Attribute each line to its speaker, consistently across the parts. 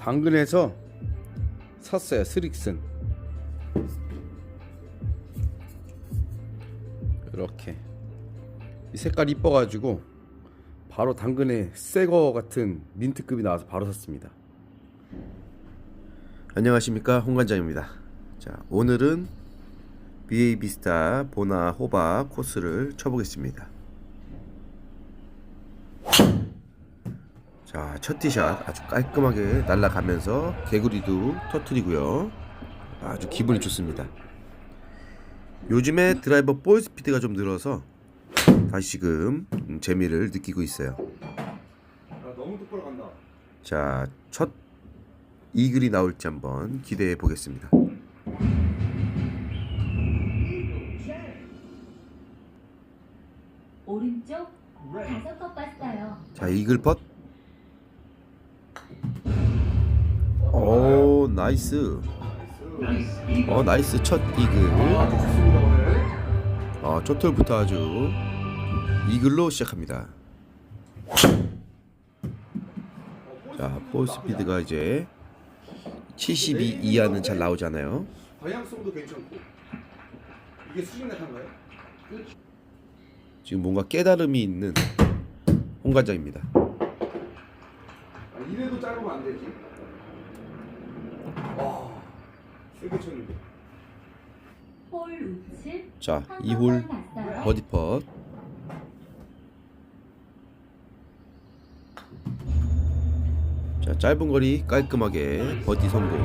Speaker 1: 당근에서 샀어요 스릭슨 이렇게 이 색깔 이뻐가지고 바로 당근에 새거 같은 민트급이 나와서 바로 샀습니다
Speaker 2: 안녕하십니까 홍관장입니다. 자 오늘은 BA 비스타 보나 호바 코스를 쳐보겠습니다. 자 첫 티샷 아주 깔끔하게 날아가면서 개구리도 터트리고요. 아주 기분이 좋습니다. 요즘에 드라이버 볼 스피드가 좀 늘어서 다시금 음, 재미를 느끼고 있어요.
Speaker 1: 너무 똑바로 간다
Speaker 2: 자첫 이글이 나올지 한번 기대해 보겠습니다.
Speaker 3: 오른쪽 다섯 컵 봤어요.
Speaker 2: 자 이글 펫. 나이스. 어 나이스 첫 이글. 어 초톨부터 아주 이글로 시작합니다. 자 볼 스피드가 이제 72 이하는 잘 나오잖아요.
Speaker 1: 방향성도 괜찮고 이게 수직 낙한가요?
Speaker 2: 지금 뭔가 깨달음이 있는 홍관장입니다.
Speaker 1: 아, 이래도 짧으면 안 되지 와 세게 쳤는데
Speaker 3: 홀 우측 자한
Speaker 2: 2홀
Speaker 3: 컵만 봤어요.
Speaker 2: 버디 펫. 자 짧은 거리 깔끔하게 버디 성공.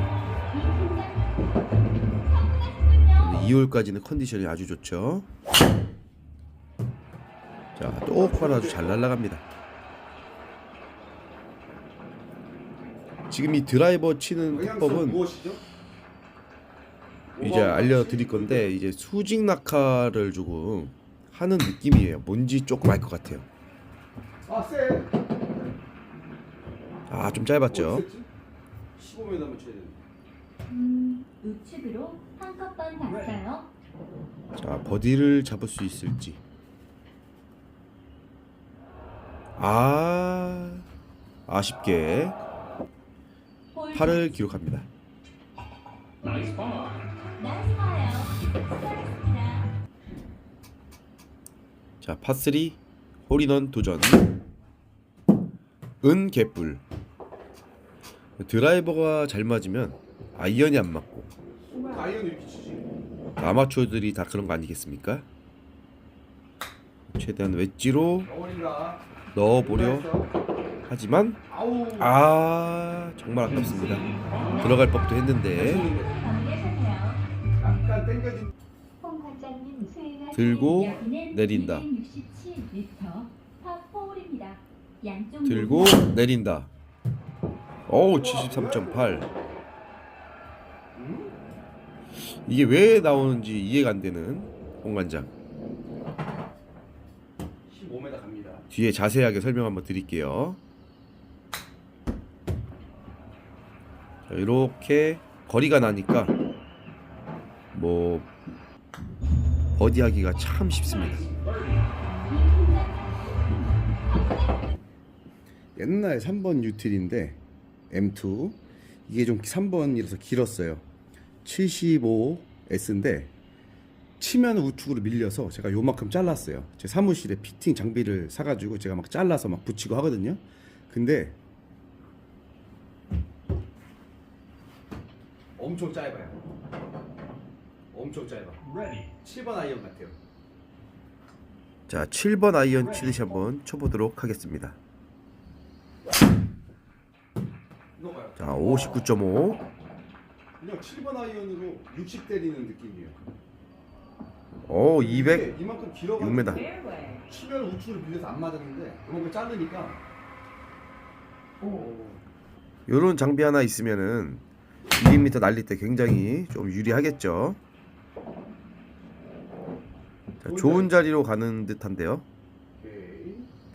Speaker 2: 2홀까지는 컨디션이 아주 좋죠. 자 똑바로 아주 잘 날아갑니다. 지금 이 드라이버 치는
Speaker 1: 방향성
Speaker 2: 법은
Speaker 1: 무엇이죠?
Speaker 2: 이제 알려드릴 건데 이제 수직 낙하를 조금 하는 느낌이에요. 뭔지 조금 알 것 같아요.
Speaker 1: 아 쎄!
Speaker 2: 아 좀 짧았죠.
Speaker 1: 15m만 쳐야 되는데
Speaker 3: 음, 우측으로 한 컵만 봤어요.
Speaker 2: 자 버디를 잡을 수 있을지. 아 아쉽게
Speaker 3: 홀
Speaker 2: 8을 기록합니다.
Speaker 3: 나이스. 수고하셨습니다.
Speaker 2: 자 파3 홀인원 도전. 은 개뿔. 드라이버가 잘 맞으면 아이언이 안 맞고
Speaker 1: 아이언 이렇게 치지
Speaker 2: 아마추어들이 다 그런 거 아니겠습니까? 최대한 웨지로 넣어보려 하지만
Speaker 1: 아
Speaker 2: 정말 아깝습니다. 들어갈 법도 했는데 들고 내린다.
Speaker 3: 267m 파4홀입니다. 양쪽
Speaker 2: 들고 내린다. 어우 73.8 이게 왜 나오는지 이해가 안 되는 홍관장
Speaker 1: 15m 갑니다
Speaker 2: 뒤에 자세하게 설명 한번 드릴게요. 자, 이렇게 거리가 나니까 뭐 버디하기가 참 쉽습니다.
Speaker 1: 옛날 3번 유틸인데 M2 이게 좀 3번이라서 길었어요. 75S인데 치면 우측으로 밀려서 제가 요만큼 잘랐어요. 제 사무실에 피팅 장비를 사가지고 제가 막 잘라서 막 붙이고 하거든요. 근데 엄청 짧아요. 엄청 짧아 7번 아이언 같아요
Speaker 2: 자, 7번 아이언 치듯이 한번 쳐보도록 하겠습니다. 자, 59.5.
Speaker 1: 그냥 7번 아이언으로 60 때리는 느낌이에요
Speaker 2: 오, 200.
Speaker 1: 이게 이만큼 길어가지고
Speaker 2: 6m.
Speaker 1: 치면 우측으로 밀려서 안 맞았는데 이만큼 자르니까 오.
Speaker 2: 요런 장비 하나 있으면은 2m 날릴 때 굉장히 좀 유리하겠죠. 자, 좋은 자리로 가는 듯한데요.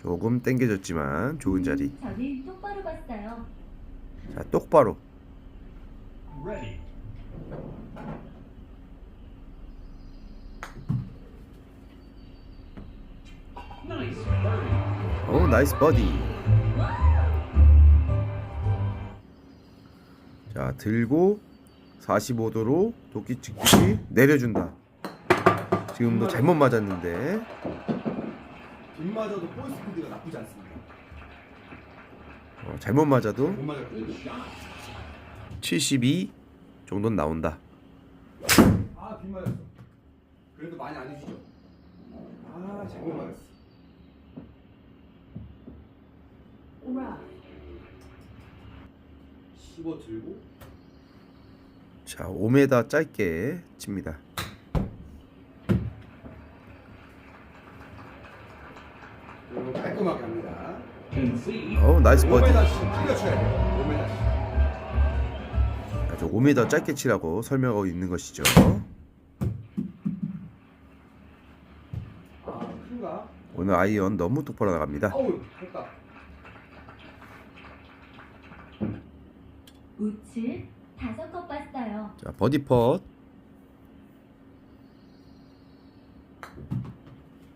Speaker 2: 조금 당겨졌지만 좋은 자리.
Speaker 3: 저는 똑바로 봤어요.
Speaker 2: 자, 똑바로. 오, 나이스 버디. 자 들고 45도로 도끼 찍듯이 내려준다. 지금도 잘못 맞았는데
Speaker 1: 빗맞아도 볼 스피드가 나쁘지 않습니다.
Speaker 2: 어, 잘못 맞아도
Speaker 1: 못 맞았거든요.
Speaker 2: 72 정도는 나온다.
Speaker 1: 아, 빗맞았어. 그래도 많이 안 해주죠. 아, 잘못 맞았어. 씹어 들고
Speaker 2: 자 5m 짧게 칩니다.
Speaker 1: 그리고 깔끔하게 합니다.
Speaker 2: 어 나이스 버디.
Speaker 1: 5m씩 틀려쳐야 돼요. 5m씩.
Speaker 2: 아주 5m 짧게 치라고 설명하고 있는 것이죠.
Speaker 1: 아?
Speaker 2: 오늘 아이언 너무 똑바로 나갑니다.
Speaker 1: 어우, 됐다.
Speaker 3: 우측 다섯 컵 봤어요.
Speaker 2: 자 버디 펫.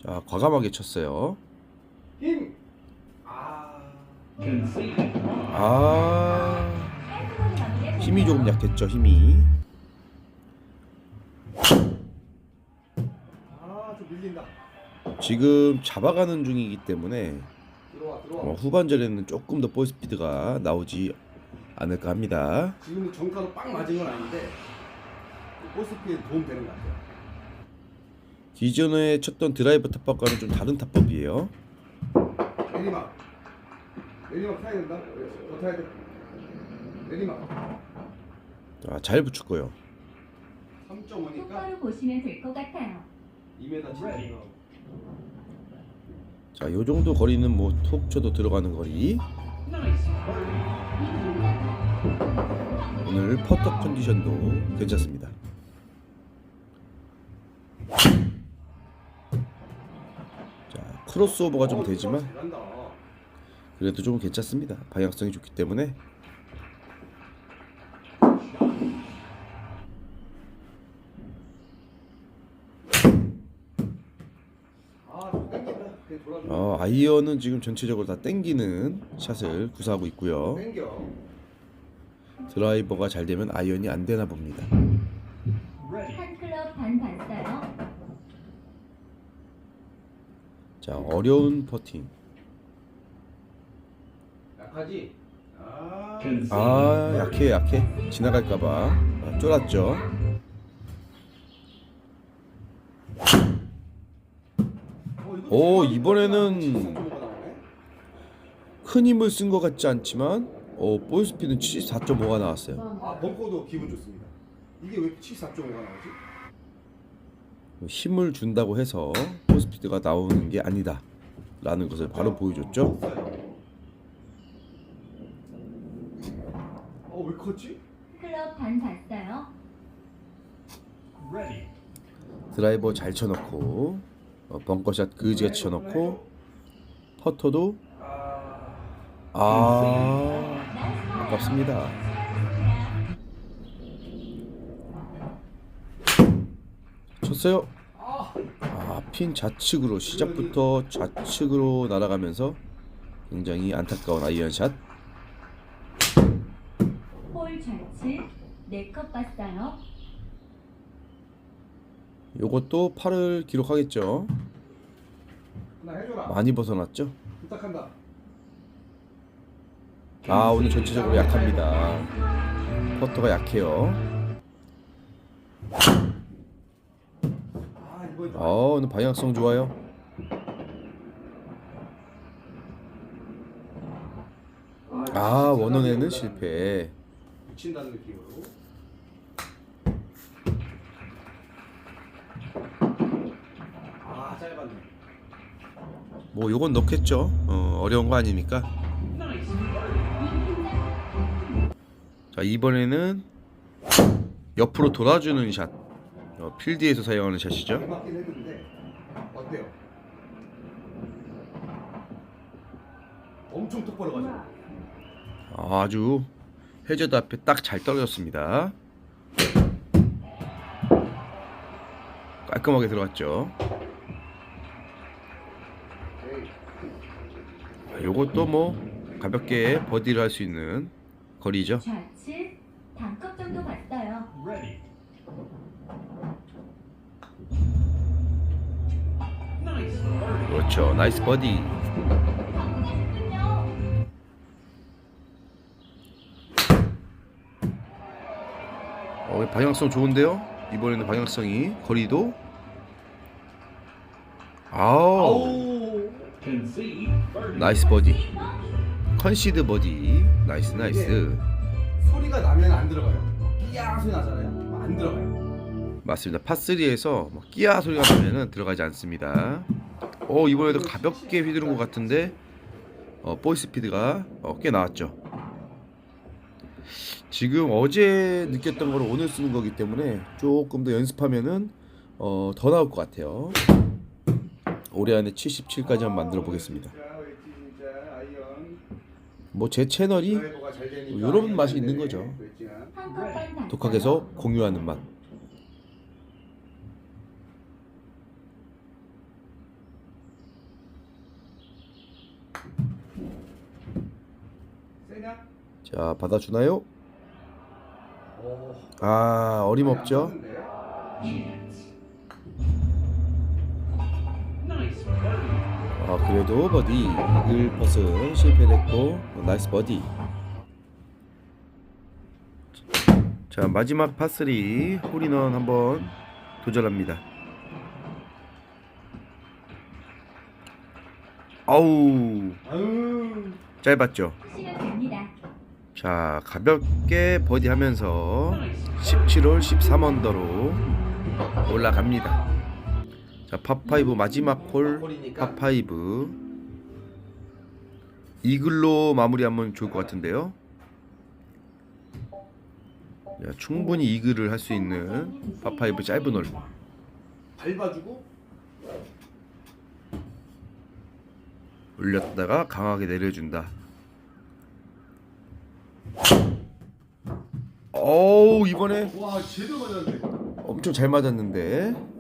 Speaker 2: 자 과감하게 쳤어요.
Speaker 1: 힘! 아.
Speaker 2: 힘이 조금 약했죠 힘이. 지금 잡아가는 중이기 때문에 후반전에는 조금 더 볼 스피드가 나오지 않을까 합니다.
Speaker 1: 지금은 정가로 빵 맞은 건 아닌데 볼 스피드에 도움 되는 것 같아요.
Speaker 2: 기존에 쳤던 드라이버 탑법과는 좀 다른 탑법이에요.
Speaker 1: 내리막. 내리막 타야 된다. 더 타야 돼. 내리막.
Speaker 2: 자, 잘 붙였고요.
Speaker 1: 3.5니까
Speaker 3: 똑바로 보시면 될 것 같아요.
Speaker 1: 2m 치다.
Speaker 2: 자, 요 정도 거리는 뭐툭 쳐도 들어가는 거리. 오늘 퍼터 컨디션도 괜찮습니다. 자, 크로스오버가 좀 되지만
Speaker 1: 잘한다.
Speaker 2: 그래도 좀 괜찮습니다. 방향성이 좋기 때문에
Speaker 1: 아.
Speaker 2: 어, 아이언은 지금 전체적으로 다 땡기는 샷을 구사하고 있고요. 드라이버가 잘 되면 아이언이 안 되나 봅니다. 자, 어려운 퍼팅.
Speaker 1: 약하지? 아,
Speaker 2: 아, 약해, 약해. 지나갈까봐 아, 쫄았죠.
Speaker 1: 어,
Speaker 2: 오, 이번에는
Speaker 1: 73.5가 나오네.
Speaker 2: 큰 힘을 쓴 것 같지 않지만, 어, 볼 스피드는 74.5가 나왔어요.
Speaker 1: 아, 벙커도 기분 좋습니다. 이게 왜 74.5가 나오지?
Speaker 2: 힘을 준다고 해서 볼 스피드가 나오는 게 아니다. 라는 것을 바로 보여줬죠.
Speaker 1: 없어요. 어, 왜 컸지?
Speaker 3: 클럽 반 봤어요.
Speaker 2: 드라이버 잘 쳐놓고, 어, 벙커샷 그지같이 쳐놓고, 퍼터도, 아, 아깝습니다. 쳤어요. 아, 핀 좌측으로 시작부터 좌측으로 날아가면서 굉장히 안타까운 아이언샷.
Speaker 3: 4컵 봤어요.
Speaker 2: 요것도 팔을 기록하겠죠. 많이 벗어났죠.
Speaker 1: 부탁한다.
Speaker 2: 아 오늘 전체적으로 약합니다. 퍼터가 약해요.
Speaker 1: 아아
Speaker 2: 어, 오늘 방향성 좋아요. 아, 아 원원에는 실패.
Speaker 1: 미친다는 느낌으로.
Speaker 2: 뭐 요건 넣겠죠. 어, 어려운 거 아니니까. 자, 이번에는 옆으로 돌아주는 샷. 어, 필드에서 사용하는 샷이죠.
Speaker 1: 어때요? 엄청 똑바로 가죠.
Speaker 2: 아주 해저드 앞에 딱 잘 떨어졌습니다. 깔끔하게 들어갔죠. 요것도 뭐 가볍게 버디를 할 수 있는 거리죠.
Speaker 3: 좌측 반컵 정도 봤어요.
Speaker 4: Ready. Nice birdie.
Speaker 2: 그렇죠. 나이스 버디. 어, 방향성 좋은데요? 이번에는 방향성이 거리도 아우
Speaker 4: Concede birdie.
Speaker 2: 나이스 버디. 컨시드 버디. 나이스 나이스.
Speaker 1: 소리가 나면 안 들어가요. 끼야 소리 나잖아요. 안 들어가요.
Speaker 2: 맞습니다. 파3에서 뭐 끼야 소리가 나면은 들어가지 않습니다. 어 이번에도 가볍게 휘두른 것 같은데 어, 볼 스피드가 어, 꽤 나왔죠. 지금 어제 느꼈던 걸 오늘 쓰는 거기 때문에 조금 더 연습하면은 어, 더 나올 것 같아요. 올해 안에 77까지 한번 만들어 보겠습니다. 뭐 제 채널이 이런 맛이 있는 거죠.
Speaker 3: 반 봤어요.
Speaker 2: 독학에서 공유하는 맛. 자 받아주나요?
Speaker 1: 오.
Speaker 2: 아 어림없죠. 아 그래도 버디 이글 퍼스 실패됐고 나이스 버디. 자 마지막 파3 홀인원 한번 도전합니다. 아우. 짧았죠. 자 가볍게 버디하면서 17홀 13언더로 올라갑니다. 자 파5 마지막 홀 파5 이글로 마무리하면 좋을 것 같은데요. 자, 충분히 이글을 할 수 있는 파5 짧은 홀.
Speaker 1: 밟아주고
Speaker 2: 올렸다가 강하게 내려준다. 어우 이번에 엄청 잘 맞았는데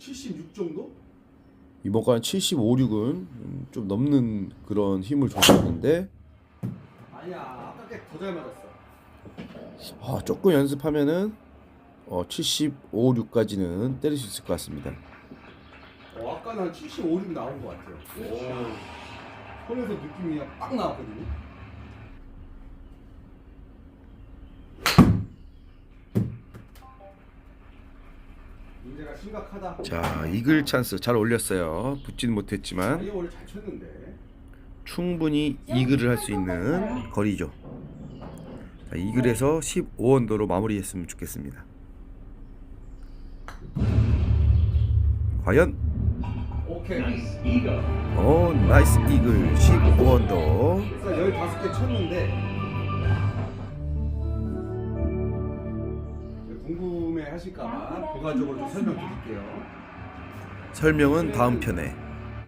Speaker 1: 76 정도?
Speaker 2: 이번 건 75, 6은 음, 좀 넘는 그런 힘을 줬었는데
Speaker 1: 아니야 아까 게더잘 맞았어
Speaker 2: 아, 조금 연습하면은 어, 75, 6까지는 때릴 수 있을 것 같습니다.
Speaker 1: 어, 아까는 한 75, 6 나온 것 같아요 오. 손에서 느낌이 그냥 빡 나왔거든요 문제가 심각하다
Speaker 2: 자 이글 찬스 잘 올렸어요. 붙지는 못했지만 충분히 이글을 할 수 있는 거리죠. 자, 이글에서 15언더로 마무리했으면 좋겠습니다. 과연
Speaker 1: 오케이
Speaker 4: ego.
Speaker 2: 어 나이스 이글 15언더
Speaker 1: 일단 15개 쳤는데 하실까봐 부가적으로 좀 설명 드릴게요.
Speaker 2: 설명은 다음 편에